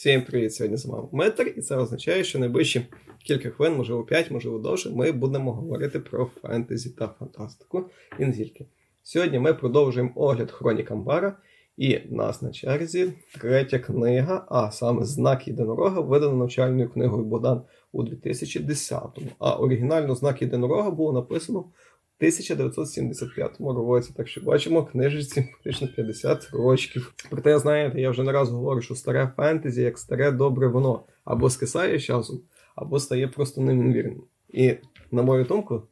Всім привіт! Сьогодні з вами Метр, і це означає, що найближчі кілька хвилин, можливо 5, можливо довше, ми будемо говорити про фентезі та фантастику і не тільки. Сьогодні ми продовжуємо огляд Хронік Амбара, і нас на черзі третя книга, а саме Знак єдинорога, видана навчальною книгою Богдан у 2010-му. А оригінально знак єдинорога було написано 1975 році. Так що бачимо, книжечці практично 50 років. Проте, знаєте, я вже не раз говорю, що старе фентезі, як старе добре воно, або скисає з часом, або стає просто неймовірним. І, на мою думку,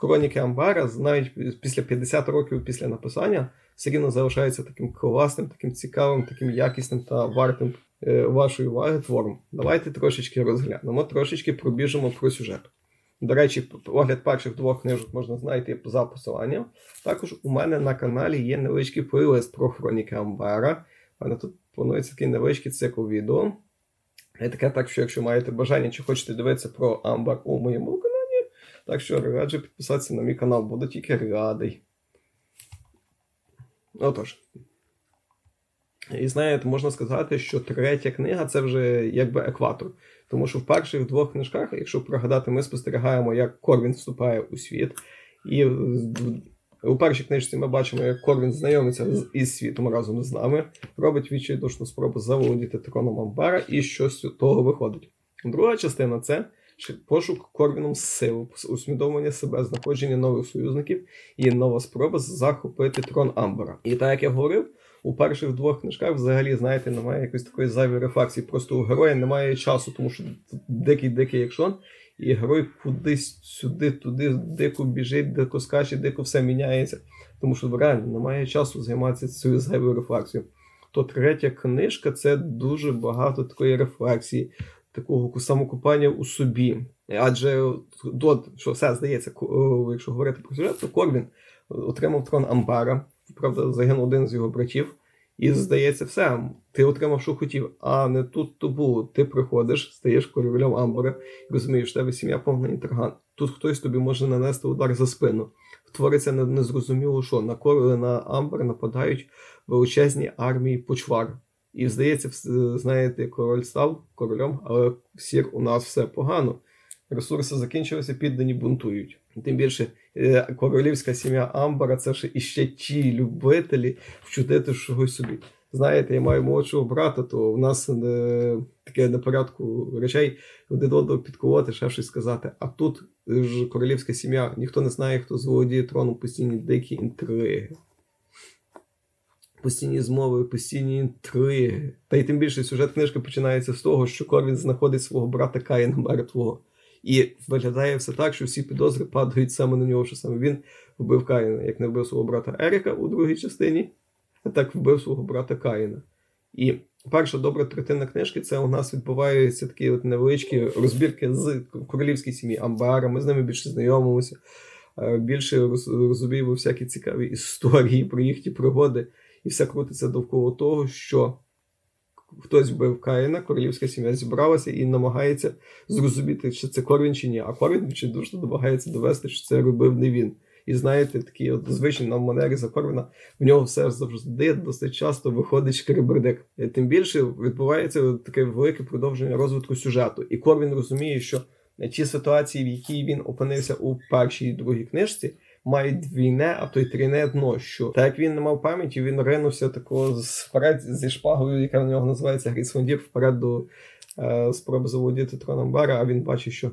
хроніки Амбара, навіть після 50 років після написання, все рівно залишається таким класним, таким цікавим, таким якісним та вартим е, вашої уваги твором. Давайте трошечки розглянемо, трошечки пробіжимо про сюжет. До речі, огляд перших двох книжок можна знайти за посиланням. Також у мене на каналі є невеличкий плейлист про хроніки Амбера. У мене тут планується такий невеличкий цикл відео. І таке так, що якщо маєте бажання чи хочете дивитися про Амбар у моєму каналі, так що раджу підписатися на мій канал, буду тільки радий. Отож. І знаєте, можна сказати, що третя книга це вже якби екватор. Тому що в перших двох книжках, якщо пригадати, ми спостерігаємо, як Корвін вступає у світ. І у першій книжці ми бачимо, як Корвін знайомиться із світом разом з нами, робить відчайдушну спробу заволодіти троном Амбара, і щось з того виходить. Друга частина це пошук Корвіном сил, усвідомлення себе, знаходження нових союзників і нова спроба захопити трон Амбара. І так як я говорив. У перших двох книжках взагалі, знаєте, немає якоїсь такої зайвої рефлексії. Просто у героя немає часу, тому що дикий-дикий екшон, і герой кудись сюди, туди, дико біжить, дико скаче, дико все міняється. Тому що реально немає часу займатися цією зайвою рефлексією. То третя книжка це дуже багато такої рефлексії, такого самокупання у собі. Адже от, що все здається, якщо говорити про сюжет, то Корвін отримав трон Амбара. Правда, загинув один з його братів. І здається, все, ти отримав, що хотів, а не тут то було. Ти приходиш, стаєш королем Амбора, і розумієш, в тебе сім'я повна інтриган. Тут хтось тобі може нанести удар за спину. Твориться незрозуміло, що на кор... на Амбер нападають величезні армії почвар. І здається, знаєте, король став королем, але сір у нас все погано. Ресурси закінчилися, піддані бунтують. Тим більше е, королівська сім'я Амбара це ж іще ті любителі вчудити чогось собі. Знаєте, я маю молодшого брата, то в нас е, таке на порядку речей один одного підколоти, ще щось сказати. А тут ж королівська сім'я, ніхто не знає, хто заволодіє троном, постійні дикі інтриги. Постійні змови, постійні інтриги. Та й тим більше сюжет книжки починається з того, що Корвін знаходить свого брата Каїна мертвого. І виглядає все так, що всі підозри падають саме на нього, що саме він вбив Каїна, як не вбив свого брата Еріка у другій частині, так вбив свого брата Каїна. І перша добра третина книжки це у нас відбуваються такі от невеличкі розбірки з королівської сім'ї Амбара. Ми з ними більше знайомимося, більше розуміємо всякі цікаві історії про їхні пригоди, і все крутиться довкола того, що хтось вбив Каїна, королівська сім'я зібралася і намагається зрозуміти, чи це Корвін чи ні. А Корвін чи дуже намагається довести, що це робив не він. І знаєте, такі от звичні нам манері за Корвіна, в нього все завжди досить часто виходить шкеребердик. Тим більше відбувається таке велике продовження розвитку сюжету. І Корвін розуміє, що ті ситуації, в якій він опинився у першій і другій книжці мають двійне, а то й трійне дно. Що так як він не мав пам'яті, він ринувся такого вперед зі шпагою, яка в нього називається Грісфондір, вперед до е, спроби заволодіти троном Бара, а він бачить, що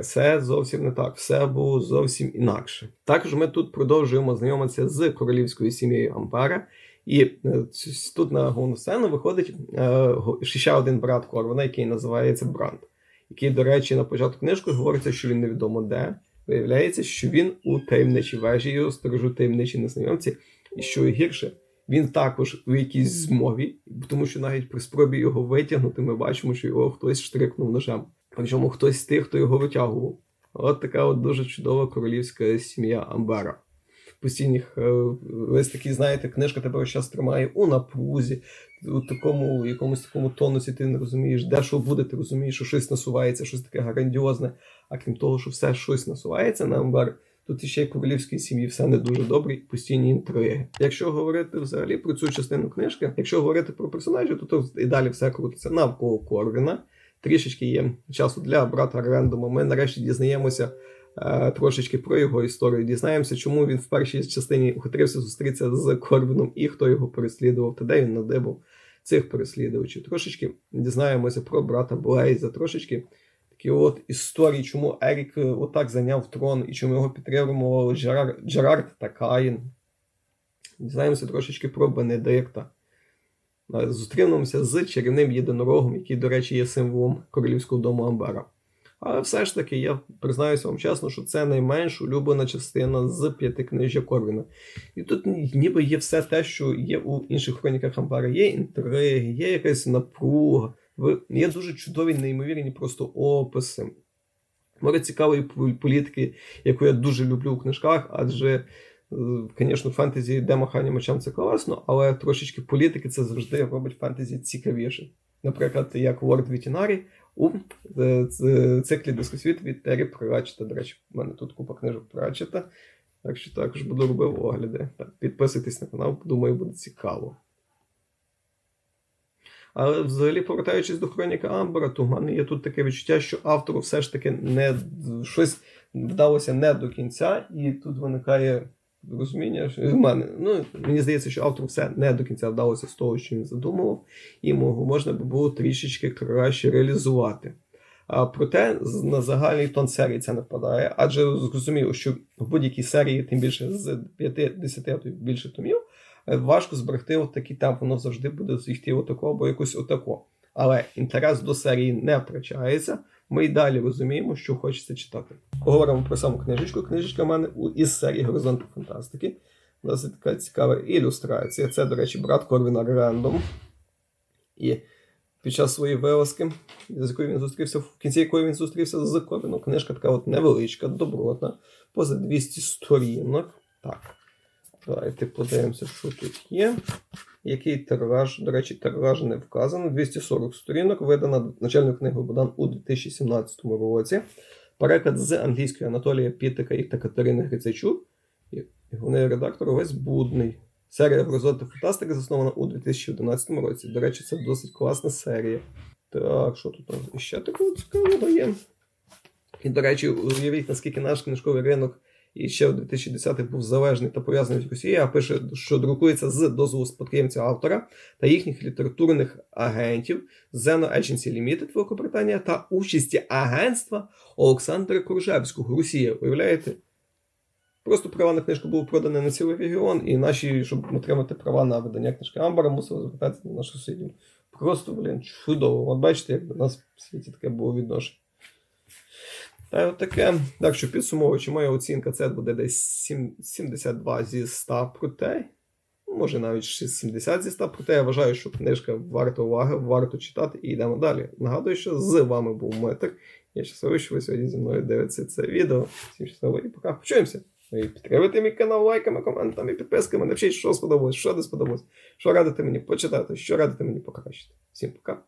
все зовсім не так, все було зовсім інакше. Також ми тут продовжуємо знайомитися з королівською сім'єю Ампара. І е, тут на головну сцену виходить е, ще один брат Корвана, який називається Бранд, який, до речі, на початку книжки говориться, що він невідомо де. Виявляється, що він у таємничій вежі, його сторожу таємничі незнайомці, і що гірше, він також у якійсь змові, тому що навіть при спробі його витягнути, ми бачимо, що його хтось штрикнув ножем. Причому хтось з тих, хто його витягував. От така от дуже чудова королівська сім'я Амбера. Постійних е, ось такі, знаєте, книжка тебе час тримає у напрузі, у такому якомусь такому тонусі ти не розумієш, де що буде, ти розумієш, що щось насувається, щось таке грандіозне. А крім того, що все щось насувається на Амбар, Тут іще й королівській сім'ї все не дуже добре, постійні інтриги. Якщо говорити взагалі про цю частину книжки, якщо говорити про персонажів, то тут і далі все крутиться навколо Корвіна. Трішечки є часу для брата Рендома. Ми нарешті дізнаємося трошечки про його історію. Дізнаємося, чому він в першій частині ухитрився зустрітися з Корвіном і хто його переслідував, та де він надибав цих переслідувачів. Трошечки дізнаємося про брата Блейза, трошечки такі от історії, чому Ерік е, отак зайняв трон і чому його підтримували Джерар... Джерард та Каїн. Дізнаємося трошечки про Бенедикта. Е, Зустрінемося з чарівним єдинорогом, який, до речі, є символом королівського дому Амбера. Але все ж таки, я признаюся вам чесно, що це найменш улюблена частина з п'яти книжжя Корвіна. І тут ніби є все те, що є у інших хроніках Амбера. Є інтриги, є якась напруга, є дуже чудові, неймовірні просто описи. Море цікавої політики, яку я дуже люблю у книжках, адже, звісно, фентезі йде махання мечем це класно, але трошечки політики це завжди робить фентезі цікавіше. Наприклад, як Лорд Вітінарі у е, циклі Дискосвіт від Террі Пратчета. До речі, в мене тут купа книжок Пратчета, так що також буду робив огляди. Так, підписуйтесь на канал, думаю, буде цікаво. Але взагалі, повертаючись до хроніки Амбера, то в мене є тут таке відчуття, що автору все ж таки не щось вдалося не до кінця, і тут виникає розуміння, що в мене. Ну, мені здається, що автору все не до кінця вдалося з того, що він задумував, і можна би було трішечки краще реалізувати. А проте на загальний тон серії це не впадає, адже зрозуміло, що в будь-якій серії, тим більше з 5-10 а більше томів, е, важко зберегти от такий темп, воно завжди буде йти отако або якось отако. Але інтерес до серії не втрачається. Ми й далі розуміємо, що хочеться читати. Поговоримо про саму книжечку. Книжечка в мене із серії Горизонту фантастики. Досить така цікава ілюстрація. Це, до речі, брат Корвіна Рендом. І під час своєї вилазки, з якою він зустрівся, в кінці якої він зустрівся з Корвіном. Книжка така от невеличка, добротна, поза 200 сторінок. Так. Давайте подивимося, що тут є. Який тираж, до речі, тираж не вказано. 240 сторінок, видана начальною книгою Богдан у 2017 році. Переклад з англійської Анатолія Пітика і Катерини Грицячук. Головний редактор Овесь Будний. Серія Горизонти Фантастики заснована у 2011 році. До речі, це досить класна серія. Так, що тут ще такого цікавого є? І, до речі, уявіть, наскільки наш книжковий ринок і ще в 2010-х був залежний та пов'язаний з Росією, а пише, що друкується з дозволу спадкоємця автора та їхніх літературних агентів Zeno Agency Limited Великобританія та участі агентства Олександра Коржевського Росія. Уявляєте? Просто права на книжку були продані на цілий регіон, і наші, щоб отримати права на видання книжки Амбара, мусили звертатися до наших сусідів. Просто, блін, чудово. От бачите, як до нас в світі таке було відношення. Та й от таке. Так що підсумовуючи, моя оцінка це буде десь сім- 72 зі 100 проте. ну, Може навіть 70 зі 100, проте я вважаю, що книжка варта уваги, варто читати і йдемо далі. Нагадую, що з вами був Метр. Я щасливий, що ви сьогодні зі мною дивитеся це відео. Всім щасливо і пока. Почуємося. Ну І підтримуйте мій канал лайками, коментами, підписками. Напишіть, що сподобалось, що не сподобалось, що радите мені почитати, що радите мені покращити. Всім пока.